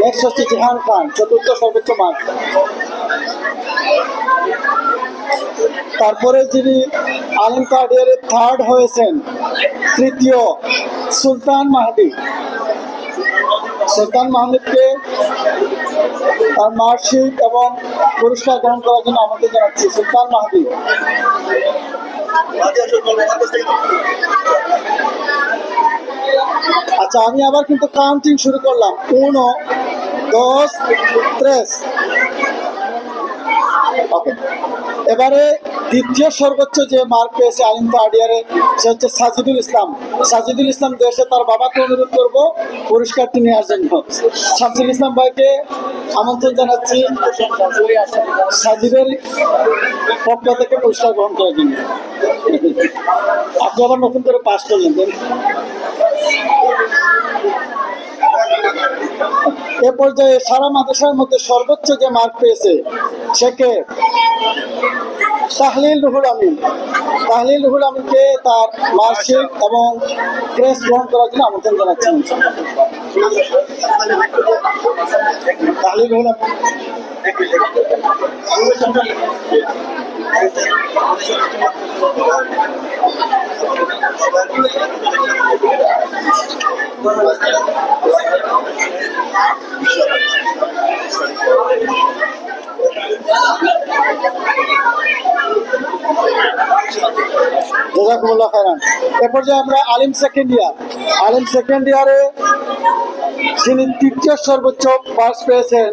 Next হচ্ছে জিহান খান চতুর্থ সর্বোচ্চ মার্ক তারপরে যিনি আলিম কার্ডিয়ারে থার্ড হয়েছেন, তৃতীয় সুলতান মাহাদি। সুলতান মাহমুদকে তার মার্কশিট এবং পুরস্কার গ্রহণ করার জন্য আমাকে জানাচ্ছি। সুলতান মাহাদি আচ্ছা আমি আবার কিন্তু কাউন্টিং শুরু করলাম। উনো, দশ ত্রেস এবারে দ্বিতীয় সর্বোচ্চ যে মার্ক পেয়েছে আলিম থার্ড সে হচ্ছে সাজিদুল ইসলাম। সাজিদুল ইসলাম দেশে তার বাবাকে অনুরোধ করব পুরস্কারটি নেওয়ার জন্য। শামসুল ইসলাম ভাইকে আমন্ত্রণ জানাচ্ছি সাজিদের পক্ষ থেকে পুরস্কার গ্রহণ করার জন্য। আপনি আবার নতুন করে পাস করলেন এ পর্যায়ে সারা মাদ্রাসার মধ্যে সর্বোচ্চ যে মার্ক পেয়েছে সেকে তাহলিল রুহুল আমিন। তাহলিল রুহুল আমিনকে তার মার্কশিট এবং ক্রেস গ্রহণ করার জন্য আমন্ত্রণ জানাচ্ছেন তাহলিল রুহুল আমিন। জাজাকুমুল্লাহ খাইরান এ পর্যায়ে আমরা আলিম সেকেন্ড ইয়ার আলিম সেকেন্ড ইয়ারে যিনি তৃতীয় সর্বোচ্চ পাস পেয়েছেন,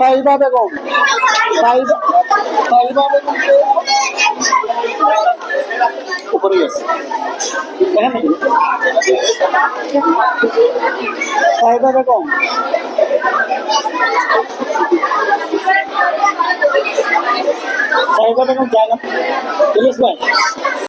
তাইবা বেগম। তাইবা উপরে গেছে। তাইবা বেগম। তাইবা বেগম জানা ভাই